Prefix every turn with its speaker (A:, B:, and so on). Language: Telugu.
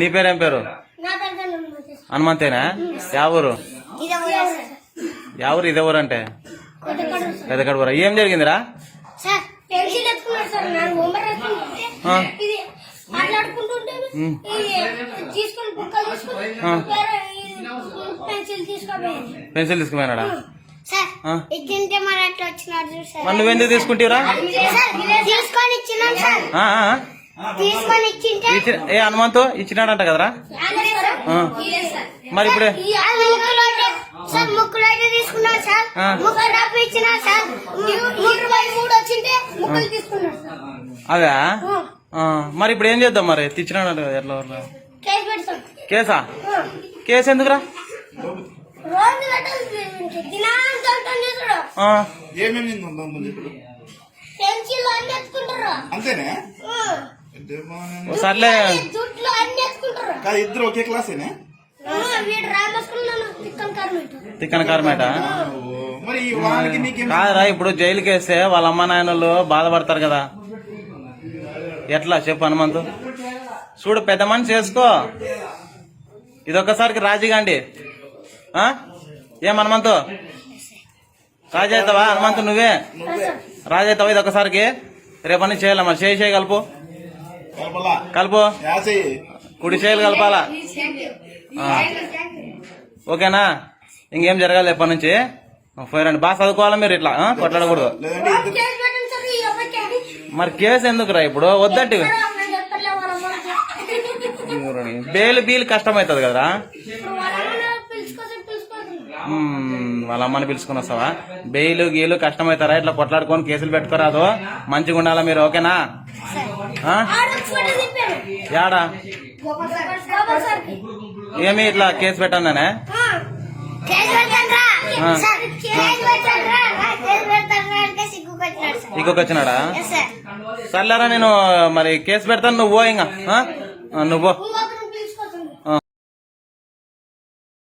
A: నీ పేరేం పేరు? హనుమంతేనా? యా ఊరు
B: ఇది
A: ఊరు అంటే
B: కొత్తగూడెం సార్.
A: పెద్దకడ ఊరా ఏం జరిగిందిరా?
B: పెన్సిల్
A: తీసుకుపోయినాడా? నువ్వెందుకు తీసుకుంటావురా ఏ హనుమంతు? ఇచ్చినాడంట కదరా. మరి ఇప్పుడే?
B: అది
A: మరి ఇప్పుడు ఏం చేద్దాం మరి? తెచ్చినాడంట కదా ఎట్లా ఎట్లా?
B: కేసు
A: కేసా? ఎందుకురా?
C: ఏమేమి అంతేనే?
A: సర్లే.
C: కాదు ఇద్దరు ఒకే క్లాసేనే
B: ఆ, వీడు రామస్కున్నాను. తిక్కన్ కర్మెంట్
A: కాదురా ఇప్పుడు జైలుకి వేస్తే వాళ్ళ అమ్మ నాయనలు బాధపడతారు కదా. ఎట్లా? చెప్పు హనుమంతు. చూడు పెద్ద మనిషి చేసుకో ఇదొక్కసారికి రాజీగాండి ఆ? ఏం హనుమంతు? రాజీ అవుతావా? హనుమంతు నువ్వే? రాజీ అవుతావా ఇదొక్కసారికి? రేపని చేయాలి? మరి చేయి చేయి కలుపు
C: కలపలా?
A: కలుపు.
C: యాసే
A: కుడి చేయాలి కలపాలా. ఓకేనా? ఇంకేం జరగాలి ఎప్పటి నుంచి? పోయారండి బాగా చదువుకోవాలా మీరు ఇట్లా? కొట్లాడకూడదు.
B: కేసు
A: మరి కేసు ఎందుకురా ఇప్పుడు? వద్దంటే. బేలు బీలు కష్టమవుతుంది కదరా?
B: వాళ్ళ అమ్మని పిలుచుకోసం పిలుచుకోసం
A: మ్మ్, వాళ్ళ అమ్మని పిలుచుకుని వస్తావా బెయిలు గీలు కష్టమవుతారా? ఇట్లా కొట్లాడుకొని కేసులు పెట్టుకోరాదు మంచిగా ఉండాలా మీరు ఓకేనా? యాడా? ఏమి ఇట్లా కేసు పెట్టానే. ఇంకొకొచ్చినాడా. సర్లేరా నేను మరి కేసు పెడతాను నువ్వు ఇంకా నువ్వు